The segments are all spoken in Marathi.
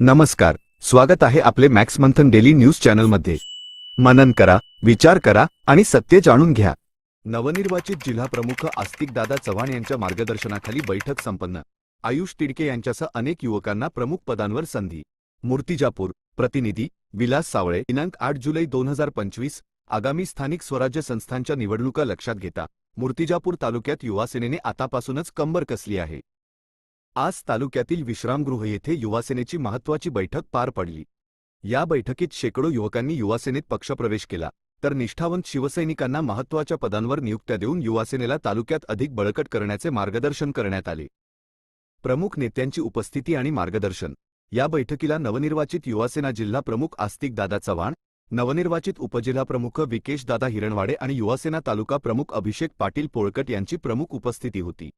नमस्कार स्वागत आहे आपले मॅक्स मंथन डेली न्यूज चॅनलमध्ये. मनन करा विचार करा आणि सत्य जाणून घ्या. नवनिर्वाचित जिल्हा प्रमुख आस्तिक दादा चव्हाण यांच्या मार्गदर्शनाखाली बैठक संपन्न. आयुष तिडके यांच्यासह अनेक युवकांना प्रमुख पदांवर संधी. मूर्तिजापूर प्रतिनिधी विलास सावळे दिनांक आठ जुलै दोन हजार पंचवीस आगामी स्थानिक स्वराज्य संस्थांच्या निवडणुका लक्षात घेता मूर्तिजापूर तालुक्यात युवासेनेने आतापासूनच कंबर कसली आहे. आज तालुक्यातील विश्रामगृह येथे युवासेनेची महत्त्वाची बैठक पार पडली. या बैठकीत शेकडो युवकांनी युवासेनेत पक्षप्रवेश केला तर निष्ठावंत शिवसैनिकांना महत्त्वाच्या पदांवर नियुक्त्या देऊन युवासेनेला तालुक्यात अधिक बळकट करण्याचे मार्गदर्शन करण्यात आले. प्रमुख नेत्यांची उपस्थिती आणि मार्गदर्शन. या बैठकीला नवनिर्वाचित युवासेना जिल्हा प्रमुख आस्तिक दादा चव्हाण नवनिर्वाचित उपजिल्हाप्रमुख विकेश दादा हिरणवाडे आणि युवासेना तालुका प्रमुख अभिषेक पाटील पोळकट यांची प्रमुख उपस्थिती होती.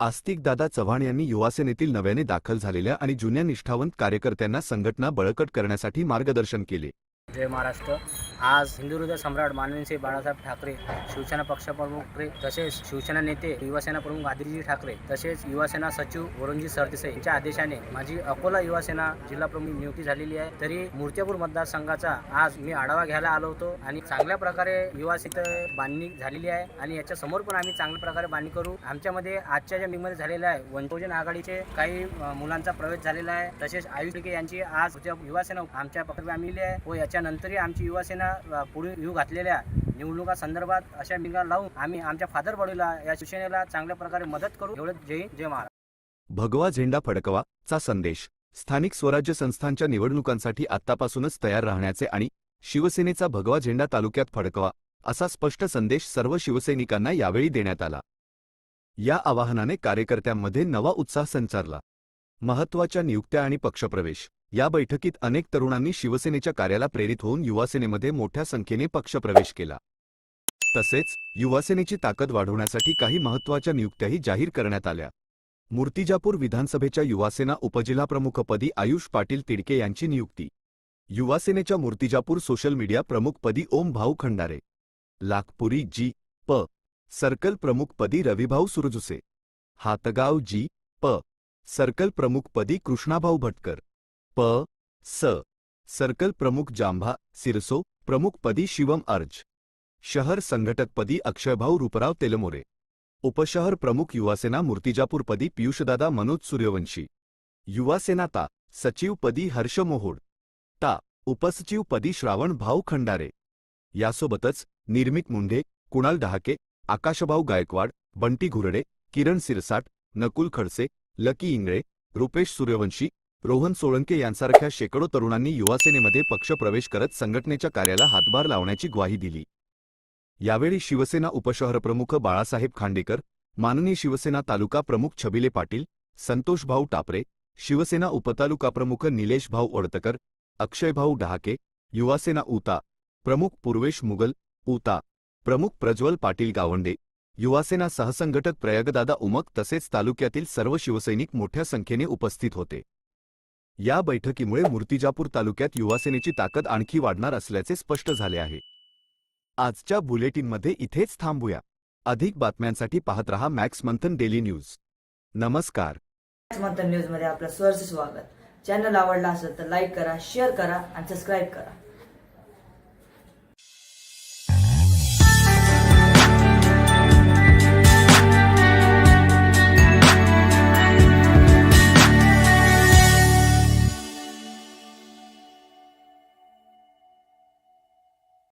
आस्तिक दादा चव्हाण यांनी युवासेनेतील नव्याने दाखल झालेल्या आणि जुन्या निष्ठावंत कार्यकर्त्यांना संघटना बळकट करण्यासाठी मार्गदर्शन केले. जय महाराष्ट्र. आज हिंदुहृदय सम्राट माननीय बाळासाहेब ठाकरे शिवसेना पक्षप्रमुख तसेच शिवसेना नेते युवासेना प्रमुख आदिलजी ठाकरे तसेच युवासेना सचिव वरुणजी सरदेसाई यांच्या आदेशाने माझी अकोला युवासेना जिल्हा प्रमुख नियुक्ती झालेली आहे. तरी मूर्तिपूर मतदारसंघाचा आज मी आढावा घ्यायला आलो होतो आणि चांगल्या प्रकारे युवासित बांधणी झालेली आहे आणि याच्या समोर पण आम्ही चांगल्या प्रकारे बांधणी करू. आमच्यामध्ये आजच्या ज्या मीमध्ये झालेल्या आहे वंशोजन आघाडीचे काही मुलांचा प्रवेश झालेला आहे. तसेच आयुष यांची आज युवासेना आमच्या पक्षात आम्ही आहे. व याच्यानंतरही आमची युवासेना पुढे येऊ घातलेल्या निवडणुका संदर्भात अशा मिंगा लावून आम्ही आमच्या फादर बॉडीला या शिवसेनेला चांगल्या प्रकारे मदत करू. एवढं जय जय महाराज भगवा झेंडा फडकवा चा संदेश. स्थानिक स्वराज्य संस्थांच्या निवडणुकांसाठी आत्तापासूनच तयार राहण्याचे आणि शिवसेनेचा भगवा झेंडा तालुक्यात फडकवा असा स्पष्ट संदेश सर्व शिवसैनिकांना यावेळी देण्यात आला. या आवाहनाने कार्यकर्त्यांमध्ये नवा उत्साह संचारला. महत्त्वाच्या नियुक्त्या आणि पक्षप्रवेश. या बैठकीत अनेक तरुणांनी शिवसेनेच्या कार्याला प्रेरित होऊन युवासेनेमध्ये मोठ्या संख्येने पक्षप्रवेश केला. तसेच युवासेनेची ताकद वाढवण्यासाठी काही महत्त्वाच्या नियुक्त्याही जाहीर करण्यात आल्या. मूर्तिजापूर विधानसभेच्या युवासेना उपजिल्हाप्रमुखपदी आयुष पाटील तिडके यांची नियुक्ती. युवासेनेच्या मूर्तिजापूर सोशल मीडिया प्रमुखपदी ओम भाऊ खंडारे. लाखपुरी जी. प. सर्कल प्रमुखपदी रविभाऊ सुरजुसे. हातगाव जी. प. सर्कल प्रमुखपदी कृष्णाभाऊ भटकर. प स. सर्कल प्रमुख जांभा सिरसो प्रमुखपदी शिवम अर्ज. शहर संघटकपदी अक्षयभाऊ रूपराव तेलमोरे. उपशहर प्रमुख युवासेना मूर्तिजापूरपदी पियुषदादा मनोज सूर्यवंशी. युवासेना ता सचिवपदी हर्ष मोहोड. ता उपसचिवपदी श्रावण भाऊ खंडारे. यासोबतच निर्मित मुंढे कुणाल डहाके आकाशभाऊ गायकवाड बंटी घुरडे किरण सिरसाट नकुल खडसे लकी इंगळे रुपेश सूर्यवंशी रोहन सोळंके यांसारख्या शेकडो तरुणांनी युवासेनेमध्ये पक्षप्रवेश करत संघटनेच्या कार्याला हातभार लावण्याची ग्वाही दिली. यावेळी शिवसेना उपशहरप्रमुख बाळासाहेब खांडेकर माननीय शिवसेना तालुका प्रमुख छबिले पाटील संतोषभाऊ टापरे शिवसेना उपतालुकाप्रमुख निलेश भाऊ ओडतकर अक्षयभाऊ डहाके युवासेना उता प्रमुख पूर्वेश मुगल उता प्रमुख प्रज्वल पाटील गावंडे युवासेना सहसंघटक प्रयागदादा उमक तसेच तालुक्यातील सर्व शिवसैनिक मोठ्या संख्येने उपस्थित होते. या बैठकीमुळे मूर्तिजापूर तालुक्यात युवासेनेची ताकद आणखी वाढणार असल्याचे स्पष्ट झाले आहे. आजच्या बुलेटिनमध्ये इथेच थांबूया. अधिक बातम्यांसाठी पाहत रहा मॅक्स मंथन डेली न्यूज. नमस्कार. मंथन न्यूजमध्ये आपलं सहर्ष स्वागत. चॅनल आवडला असेल तर लाईक करा शेअर करा आणि सबस्क्राईब करा.